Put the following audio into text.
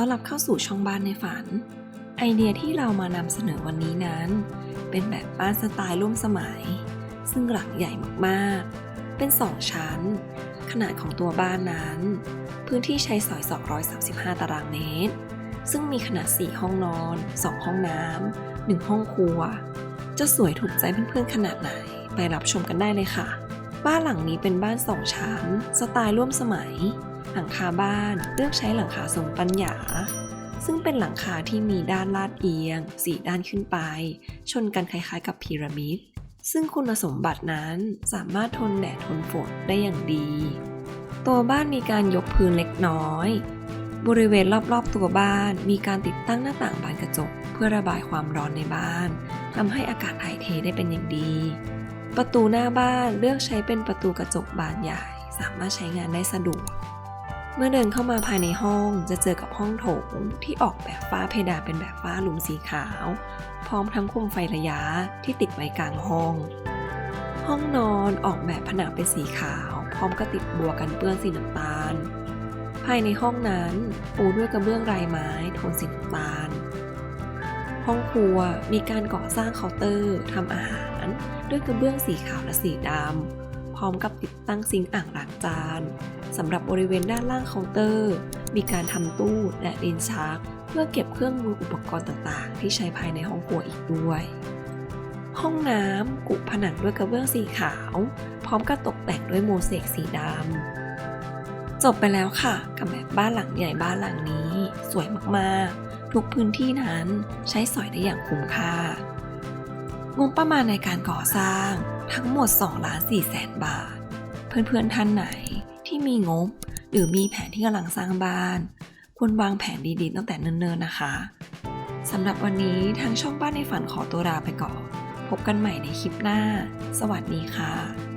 ต้อนรับเข้าสู่ช่องบ้านในฝัน ไอเดียที่เรามานำเสนอวันนี้นั้น เป็นแบบบ้านสไตล์ร่วมสมัย ซึ่งหลังใหญ่มากๆ เป็นสองชั้น ขนาดของตัวบ้านนั้น พื้นที่ใช้สอย 235 ตารางเมตร ซึ่งมีขนาด 4 ห้องนอน 2 ห้องน้ำ 1 ห้องครัว จะสวยถูกใจเพื่อนๆขนาดไหน ไปรับชมกันได้เลยค่ะ บ้านหลังนี้เป็นบ้านสองชั้น สไตล์ร่วมสมัย หลังคาบ้านเลือกใช้หลังคาทรงปัญญา ซึ่งเป็นหลังคาที่มีด้านลาดเอียงสี่ด้านขึ้นไป ชนกันคล้ายๆ กับพีระมิด ซึ่งคุณสมบัตินั้นสามารถทนแดดทนฝนได้อย่างดี ตัวบ้านมีการยกพื้นเล็กน้อย บริเวณรอบๆตัวบ้านมีการติดตั้งหน้าต่างบานกระจก เพื่อระบายความร้อนในบ้านทำให้อากาศถ่ายเทได้เป็นอย่างดี ประตูหน้าบ้านเลือกใช้เป็นประตูกระจกบานใหญ่ สามารถใช้งานได้สะดวก เมื่อเดินเข้ามาภายในห้องจะเจอกับห้องโถงที่ออกแบบฝ้าเพดานเป็นแบบฝ้าหลุมสีขาว พร้อมทั้งโคมไฟระยะที่ติดไว้กลางห้อง ห้องนอนออกแบบผนังเป็นสีขาว พร้อมกับติดบัวกันเปื้อนสีน้ำตาล ภายในห้องนั้นปูด้วยกระเบื้องลายไม้โทนสีน้ำตาล ห้องครัวมีการก่อสร้างเคาน์เตอร์ทำอาหาร ด้วยกระเบื้องสีขาวและสีดำ พร้อมกับติดตั้งซิงค์อ่างล้างจานสำหรับบริเวณด้านล่างเคาน์เตอร์ มีการทำตู้และลิ้นชัก เพื่อเก็บเครื่องมืออุปกรณ์ต่างๆ ที่ใช้ภายในห้องครัวอีกด้วย ห้องน้ำกุผนังด้วยกระเบื้องสีขาว พร้อมกับตกแต่งด้วยโมเสกสีดำจบไปแล้วค่ะ กับแบบบ้านหลังใหญ่บ้านหลังนี้ สวยมากๆ ทุกพื้นที่นั้นใช้สอยได้อย่างคุ้มค่า งบประมาณในการก่อสร้างทั้งหมด2ล้าน4แสนบาท เพื่อนๆท่านไหนที่มีงบ หรือมีแผนที่กำลังสร้างบ้าน ควรวางแผนดีๆตั้งแต่เนิ่นๆนะคะสำหรับวันนี้ทางช่องบ้านในฝันขอตัวลาไปก่อน พบกันใหม่ในคลิปหน้า สวัสดีค่ะ